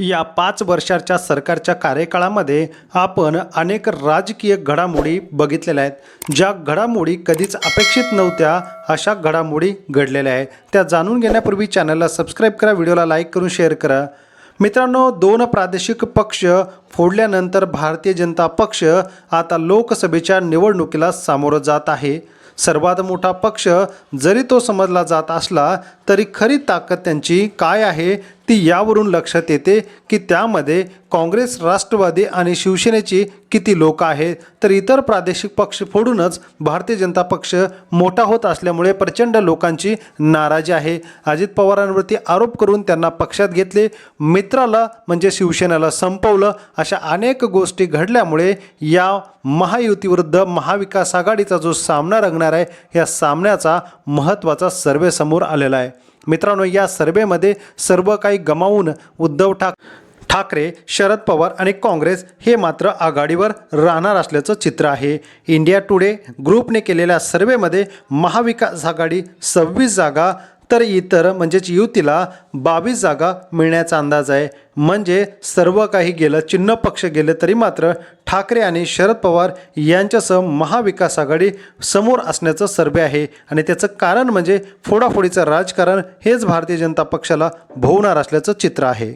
या पाच वर्षाच्या सरकारच्या कार्यकाळामध्ये आपण अनेक राजकीय घडामोडी बघितलेल्या आहेत ज्या घडामोडी कधीच अपेक्षित नव्हत्या अशा घडामोडी घडलेल्या आहेत. त्या जाणून घेण्यापूर्वी चॅनलला सबस्क्राईब करा व्हिडिओला लाईक करून शेअर करा. मित्रांनो दोन प्रादेशिक पक्ष फोडल्यानंतर भारतीय जनता पक्ष आता लोकसभेच्या निवडणुकीला सामोरं जात आहे. सर्वात मोठा पक्ष जरी तो समजला जात असला तरी खरी ताकद त्यांची काय आहे ती यावरून लक्षात येते की त्यामध्ये काँग्रेस राष्ट्रवादी आणि शिवसेनेची किती लोक आहेत तर इतर प्रादेशिक पक्ष फोडूनच भारतीय जनता पक्ष मोठा होत असल्यामुळे प्रचंड लोकांची नाराजी आहे. अजित पवारांवरती आरोप करून त्यांना पक्षात घेतले. मित्राला म्हणजे शिवसेनेला संपवलं. अशा अनेक गोष्टी घडल्यामुळे या महायुतीविरुद्ध महाविकास आघाडीचा जो सामना रंगणार आहे या सामन्याचा महत्त्वाचा सर्वे समोर आलेला आहे. मित्रांनो या सर्वेमध्ये सर्व काही गमावून उद्धव ठाक ठाकरे शरद पवार आणि काँग्रेस हे मात्र आघाडीवर राहणार असल्याचं चित्र आहे. इंडिया टुडे ग्रुपने केलेल्या सर्वेमध्ये महाविकास आघाडी सव्वीस जागा तर इतर म्हणजेच युतीला बावीस जागा मिळण्याचा अंदाज आहे. म्हणजे सर्व काही गेलं चिन्ह पक्ष गेले तरी मात्र ठाकरे आणि शरद पवार यांच्यासह महाविकास आघाडी समोर असण्याचं सर्वे आहे. आणि त्याचं कारण म्हणजे फोडाफोडीचं राजकारण हेच भारतीय जनता पक्षाला भोवणार असल्याचं चित्र आहे.